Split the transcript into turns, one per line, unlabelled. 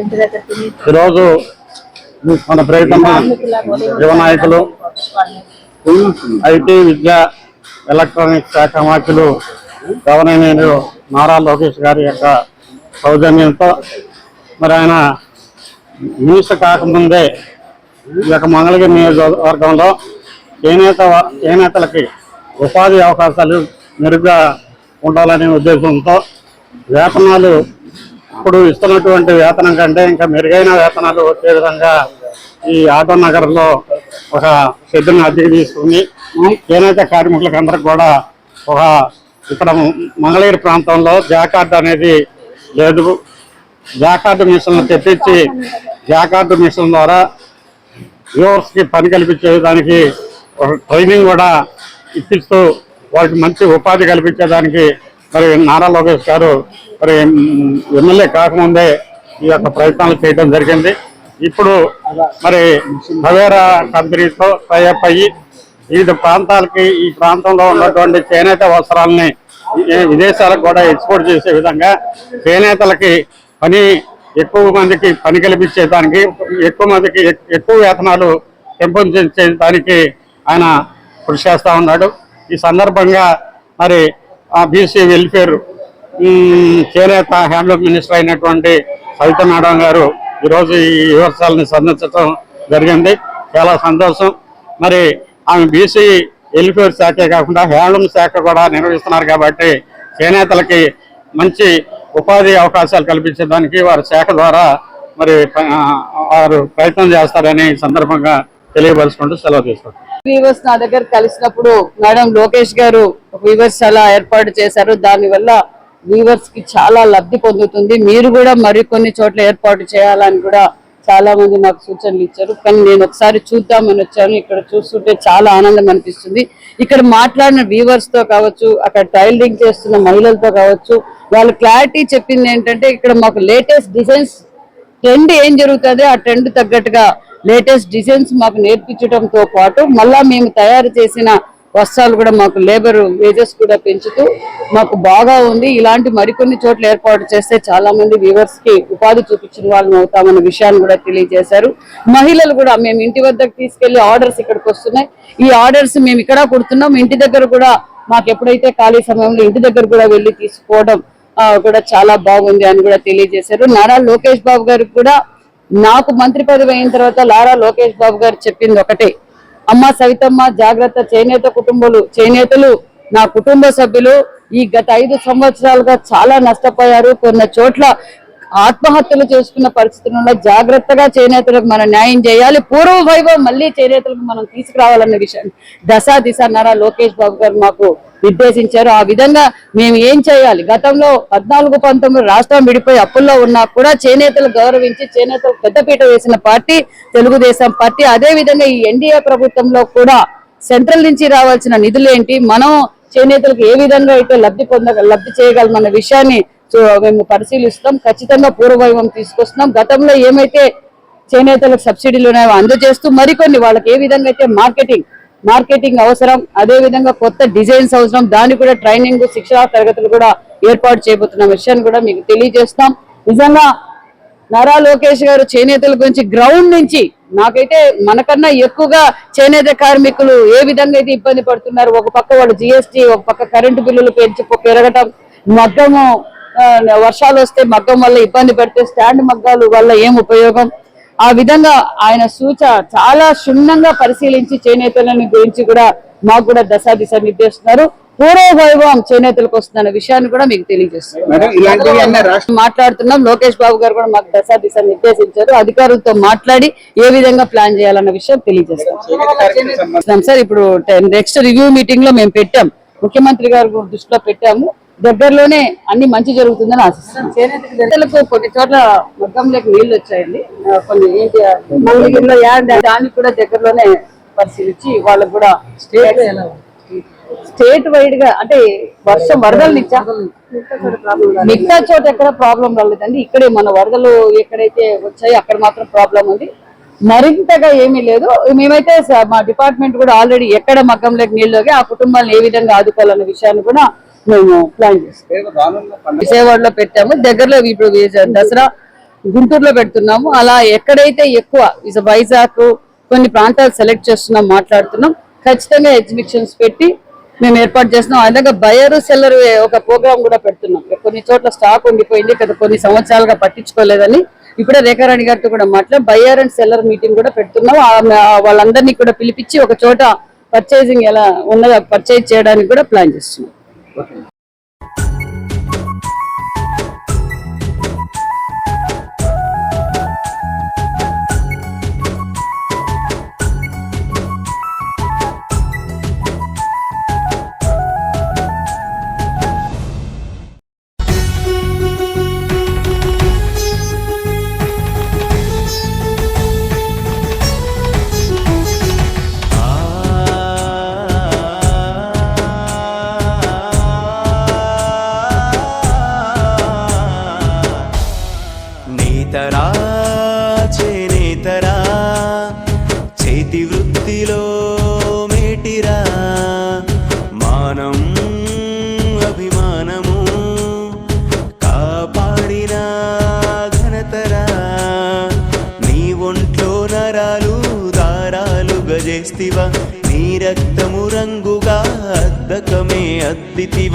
ఈరోజు మన ప్రియతమ యువ నాయకులు ఐటీ విద్య ఎలక్ట్రానిక్ శాఖ మాఖ్యులు గవర్నమెంట్ నారా లోకేష్ గారి యొక్క సౌజన్యంతో మరి ఆయన మినిస్టర్ కాకముందే ఈ యొక్క మంగళగిరి నియోజకవర్గంలో చేనేత చేనేతలకి ఉపాధి అవకాశాలు మెరుగ్గా ఉండాలనే ఉద్దేశంతో వేతనాలు ఇప్పుడు ఇస్తున్నటువంటి వేతనం కంటే ఇంకా మెరుగైన వేతనాలు వచ్చే విధంగా ఈ ఆటో నగర్లో ఒక షెడ్యూల్ని అద్దెకి తీసుకుని చేనేత కార్మికులకు అందరికి కూడా ఒక ఇక్కడ మంగళగిరి ప్రాంతంలో జాకార్డ్ అనేది లేదు. జాకార్డు మిషన్లు తెప్పించి జాకార్డు మిషన్ ద్వారా యూవర్స్కి పని కల్పించే దానికి ఒక ట్రైనింగ్ కూడా ఇప్పిస్తూ వారికి మంచి ఉపాధి కల్పించేదానికి మరి నారా లోకేష్ గారు మరి ఎమ్మెల్యే కాకముందే ఈ యొక్క ప్రయత్నాలు చేయడం జరిగింది. ఇప్పుడు మరి భవేరా కంపెనీతో టైఅప్ అయ్యి వివిధ ప్రాంతాలకి ఈ ప్రాంతంలో ఉన్నటువంటి చేనేత వస్త్రాలని విదేశాలకు కూడా ఎక్స్పోర్ట్ చేసే విధంగా చేనేతలకి పని ఎక్కువ మందికి పని కల్పించేదానికి ఎక్కువ మందికి ఎక్కువ వేతనాలు పెంపొందించేదానికి ఆయన కృషి చేస్తూ ఉన్నాడు. ఈ సందర్భంగా మరి ఆ బీసీ వెల్ఫేర్ చేనేత హ్యాండ్లూమ్ మినిస్టర్ అయినటువంటి సవిత మేడం గారు ఈరోజు ఈ యువత్సవాలని సందర్శించడం జరిగింది. చాలా సంతోషం. మరి ఆమె బీసీ వెల్ఫేర్ శాఖే కాకుండా హ్యాండ్లూమ్ శాఖ కూడా నిర్వహిస్తున్నారు కాబట్టి చేనేతలకి మంచి ఉపాధి అవకాశాలు కల్పించడానికి వారి శాఖ ద్వారా మరి వారు ప్రయత్నం చేస్తారని సందర్భంగా తెలియపరుచుకుంటూ సెలవు తీసుకుంటారు
వీవర్స్ నా దగ్గర కలిసినప్పుడు మేడం లోకేష్ గారు వీవర్స్ ఎలా ఏర్పాటు చేశారు. దాని వ్యూవర్స్కి చాలా లబ్ధి పొందుతుంది. మీరు కూడా మరికొన్ని చోట్ల ఏర్పాటు చేయాలని కూడా చాలా మంది నాకు సూచనలు ఇచ్చారు. కానీ నేను ఒకసారి చూద్దామని వచ్చాను. ఇక్కడ చూస్తుంటే చాలా ఆనందం అనిపిస్తుంది. ఇక్కడ మాట్లాడిన వ్యూవర్స్తో కావచ్చు అక్కడ టైలరింగ్ చేస్తున్న మహిళలతో కావచ్చు వాళ్ళు క్లారిటీ చెప్పింది ఏంటంటే ఇక్కడ మాకు లేటెస్ట్ డిజైన్స్ ట్రెండ్ ఏం జరుగుతుంది ఆ ట్రెండ్ తగ్గట్టుగా లేటెస్ట్ డిజైన్స్ మాకు నేర్పించడంతో పాటు మళ్ళా మేము తయారు చేసిన వస్త్రాలు కూడా మాకు లేబర్ వేజెస్ కూడా పెంచుతూ మాకు బాగా ఉంది. ఇలాంటి మరికొన్ని చోట్ల ఏర్పాటు చేస్తే చాలా మంది వ్యూవర్స్కి ఉపాధి చూపించిన వాళ్ళని అవుతామన్న విషయాన్ని కూడా తెలియజేశారు. మహిళలు కూడా మేము ఇంటి వద్దకు తీసుకెళ్ళి ఆర్డర్స్ ఇక్కడికి వస్తున్నాయి. ఈ ఆర్డర్స్ మేము ఇక్కడ కుడుతున్నాం. ఇంటి దగ్గర కూడా మాకు ఎప్పుడైతే ఖాళీ సమయంలో ఇంటి దగ్గర కూడా వెళ్ళి తీసుకోవడం కూడా చాలా బాగుంది అని కూడా తెలియజేశారు. నారా లోకేష్ బాబు గారికి కూడా నాకు మంత్రి పదవి అయిన తర్వాత లారా లోకేష్ బాబు గారు చెప్పింది ఒకటే. అమ్మ సవితమ్మ జాగ్రత్త చేనేత కుటుంబాలు చేనేతలు నా కుటుంబ సభ్యులు ఈ గత ఐదు సంవత్సరాలుగా చాలా నష్టపోయారు. కొన్ని చోట్ల ఆత్మహత్యలు చేసుకున్న పరిస్థితుల్లో జాగ్రత్తగా చేనేతలకు మనం న్యాయం చేయాలి. పూర్వ వైభవం మళ్ళీ చేనేతలకు మనం తీసుకురావాలన్న విషయాన్ని దశ దిశ నర లోకేష్ బాబు గారు మాకు నిర్దేశించారు. ఆ విధంగా మేము ఏం చేయాలి? గతంలో పద్నాలుగు పంతొమ్మిది రాష్ట్రం విడిపోయి అప్పుల్లో ఉన్నా కూడా చేనేతలు గౌరవించి చేనేతలు పెద్దపీట వేసిన పార్టీ తెలుగుదేశం పార్టీ. అదే విధంగా ఈ ఎన్డీఏ ప్రభుత్వంలో కూడా సెంట్రల్ నుంచి రావాల్సిన నిధులేంటి? మనం చేనేతలకు ఏ విధంగా అయితే లబ్ధి పొంద లబ్ధి చేయగలమన్న విషయాన్ని సో మేము పరిశీలిస్తాం ఖచ్చితంగా పూర్వవైభవం తీసుకొస్తున్నాం. గతంలో ఏమైతే చేనేతలకు సబ్సిడీలు ఉన్నాయో అందజేస్తూ మరికొన్ని వాళ్ళకి ఏ విధంగా అయితే మార్కెటింగ్ మార్కెటింగ్ అవసరం అదే విధంగా కొత్త డిజైన్స్ అవసరం దానికి కూడా ట్రైనింగ్ శిక్షణ తరగతులు కూడా ఏర్పాటు చేయబోతున్న విషయాన్ని కూడా మీకు తెలియజేస్తాం. నిజంగా నారా లోకేష్ గారు చేనేతల గురించి గ్రౌండ్ నుంచి నాకైతే మనకన్నా ఎక్కువగా చేనేత కార్మికులు ఏ విధంగా అయితే ఇబ్బంది పడుతున్నారు ఒక పక్క వాళ్ళు జిఎస్టీ ఒక పక్క కరెంటు బిల్లులు పెంచి పెరగటం మగ్గము వర్షాలు వస్తే మగ్గం వల్ల ఇబ్బంది పెడితే స్టాండ్ మగ్గాలు వల్ల ఏం ఉపయోగం? ఆ విధంగా ఆయన సూచ చాలా క్షుణ్ణంగా పరిశీలించి చేనేతలని గురించి కూడా మాకు కూడా దశ దిశ నిర్దేశిస్తున్నారు పూర్వ వైభవం చేనేతలకు వస్తున్న విషయాన్ని కూడా మీకు తెలియజేస్తున్నారు మాట్లాడుతున్నాం లోకేష్ బాబు గారు కూడా మాకు దశ దిశ నిర్దేశించారు అధికారులతో మాట్లాడి ఏ విధంగా ప్లాన్ చేయాలన్న విషయం తెలియజేస్తాం సార్ ఇప్పుడు నెక్స్ట్ రివ్యూ మీటింగ్లో మేము పెట్టాం ముఖ్యమంత్రి గారు దృష్టిలో పెట్టాము దగ్గరలోనే అన్ని మంచి జరుగుతుందని ఆశిస్తాం చేనేతలకు కొన్ని చోట్ల మగ్గంలోకి నీళ్ళు వచ్చాయండి. కొన్ని ఏంటి మంగళగిరిలో దానికి కూడా దగ్గరలోనే పరిశీలించి వాళ్ళకు కూడా స్టేట్ స్టేట్ వైడ్గా అంటే వర్షం వరదలు నిచ్చా? మిగతా చోట ఎక్కడ ప్రాబ్లం రాలేదండి. ఇక్కడే మన వరదలు ఎక్కడైతే వచ్చాయో అక్కడ మాత్రం ప్రాబ్లం ఉంది. మరింతగా ఏమీ లేదు. మేమైతే మా డిపార్ట్మెంట్ కూడా ఆల్రెడీ ఎక్కడ మగ్గంలోకి నీళ్ళలోకి ఆ కుటుంబాలను ఏ విధంగా ఆదుకోవాలన్న విషయాన్ని కూడా మేము ప్లాన్ చేస్తాం. విజయవాడలో పెట్టాము. దగ్గరలో ఇప్పుడు విజయ- దసరా గుంటూరులో పెడుతున్నాము. అలా ఎక్కడైతే ఎక్కువ వైజాగ్ కొన్ని ప్రాంతాలు సెలెక్ట్ చేస్తున్నాం మాట్లాడుతున్నాం ఖచ్చితంగా ఎగ్జిబిషన్స్ పెట్టి మేము ఏర్పాటు చేస్తున్నాం. అలాగే బయరు సెల్లర్ ఒక ప్రోగ్రామ్ కూడా పెడుతున్నాం. కొన్ని చోట్ల స్టాక్ ఉండిపోయింది గత కొన్ని సంవత్సరాలుగా పట్టించుకోలేదని. ఇప్పుడే రేఖారాణి గారితో కూడా మాట్లాడి. బయర్ అండ్ సెల్లర్ మీటింగ్ కూడా పెడుతున్నాం. వాళ్ళందరినీ కూడా పిలిపించి ఒక చోట పర్చేసింగ్ ఎలా ఉన్నదో పర్చేజ్ చేయడానికి కూడా ప్లాన్ చేస్తున్నాం.
próxima. దారాలు నీ రక్తము రంగుగా అద్దకమే అద్దితివ?